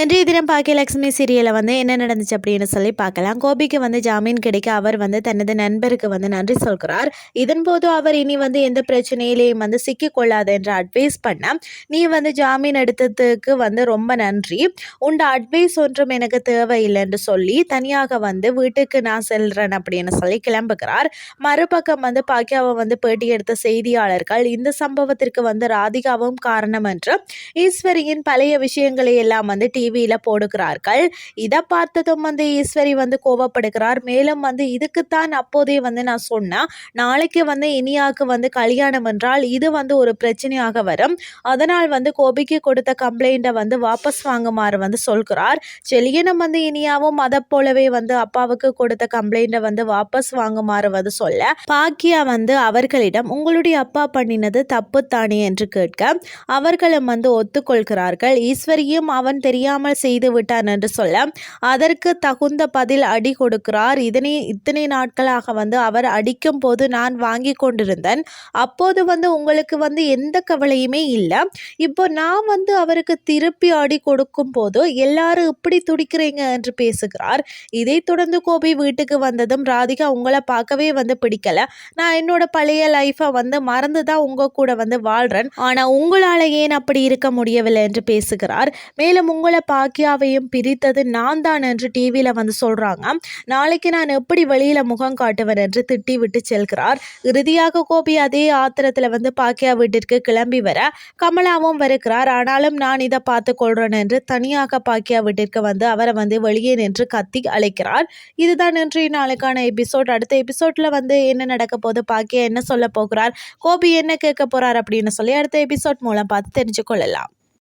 இன்றைய தினம் பாக்கியலட்சுமி சீரியலில் வந்து என்ன நடந்துச்சு அப்படின்னு சொல்லி பார்க்கலாம். கோபிக்கு வந்து ஜாமீன் கிடைக்க அவர் வந்து தனது நண்பருக்கு வந்து நன்றி சொல்கிறார். இதன் போது அவர் இனி வந்து எந்த பிரச்சனையிலையும் வந்து சிக்கிக்கொள்ளாது என்று அட்வைஸ் பண்ண நீ வந்து ஜாமீன் எடுத்ததுக்கு வந்து ரொம்ப நன்றி. உண்ட அட்வைஸ் ஒன்றும் எனக்கு தேவையில்லைன்னு சொல்லி தனியாக வந்து வீட்டுக்கு நான் செல்றேன் அப்படின்னு சொல்லி கிளம்புகிறார். மறுபக்கம் வந்து பாக்கியாவை வந்து பேட்டி எடுத்த செய்தியாளர்கள் இந்த சம்பவத்திற்கு வந்து ராதிகாவும் காரணம் என்று. ஈஸ்வரியின் பழைய விஷயங்களை எல்லாம் வந்து டிவியில் போடுகிறார்கள். இதை பார்த்ததும் வந்து ஈஸ்வரி வந்து கோவப்படுகிறார். மேலும் வந்து இதுக்குத்தான் அப்போதே வந்து நான் சொன்னேன் நாளைக்கு வந்து இனியாவுக்கு வந்து கல்யாணம் என்றால் இது வந்து ஒரு பிரச்சனையாக வரும். அதனால் வந்து கோபிக்கு கொடுத்த கம்ப்ளைண்ட்டை வந்து வாபஸ் வாங்குமாறு வந்து சொல்கிறார். செலியனும் வந்து இனியாவும் அதை போலவே வந்து அப்பாவுக்கு கொடுத்த கம்ப்ளைண்ட்டை வந்து வாபஸ் வாங்குமாறு வந்து சொல்ல பாக்கியா வந்து அவர்களிடம் உங்களுடைய அப்பா பண்ணினது தப்பு தானே என்று கேட்க அவர்களும் வந்து ஒத்துக்கொள்கிறார்கள். ஈஸ்வரியும் அவன் தெரியாம தெரியாமல் செய்து விட்டான் என்று சொல்ல அதற்கு தகுந்த பதில் அடி கொடுக்கிறார். இதனை இத்தனை நாட்களாக வந்து அவர் அடிக்கும் போது நான் வாங்கி கொண்டிருந்தேன். அப்போது வந்து உங்களுக்கு வந்து எந்த கவலையுமே இல்லை. இப்போ நான் வந்து அவருக்கு திருப்பி அடி கொடுக்கும் போது எல்லாரும் இப்படி துடிக்கிறீங்க என்று பேசுகிறார். இதை தொடர்ந்து கோபி வீட்டுக்கு வந்ததும் ராதிகா உங்களை பார்க்கவே வந்து பிடிக்கல. நான் என்னோட பழைய லைஃப்பை வந்து மறந்து தான் உங்க கூட வந்து வாழ்றேன். ஆனால் உங்களால் ஏன் அப்படி இருக்க முடியவில்லை? என்று பேசுகிறார். மேலும் உங்களை பாக்கியாவையும் பிரித்தது நான் தான் என்று டிவியில் வந்து சொல்கிறாங்க நாளைக்கு நான் எப்படி வெளியில் முகம் காட்டுவேன் என்று திட்டி விட்டு செல்கிறார். இறுதியாக கோபி அதே ஆத்திரத்தில் வந்து பாக்கியா வீட்டிற்கு கிளம்பி வர கமலாவும் வருகிறார். ஆனாலும் நான் இதை பார்த்து கொள்றேன் என்று தனியாக பாக்கியா வீட்டிற்கு வந்து அவரை வந்து வெளியே நின்று கத்தி அழைக்கிறார். இதுதான் இன்றைய நாளுக்கான எபிசோட் அடுத்த எபிசோட்ல வந்து என்ன நடக்க போது பாக்கியா என்ன சொல்ல போகிறார்? கோபி என்ன கேட்க போறார் அப்படின்னு சொல்லி அடுத்த எபிசோட் மூலம் பார்த்து தெரிஞ்சு கொள்ளலாம்.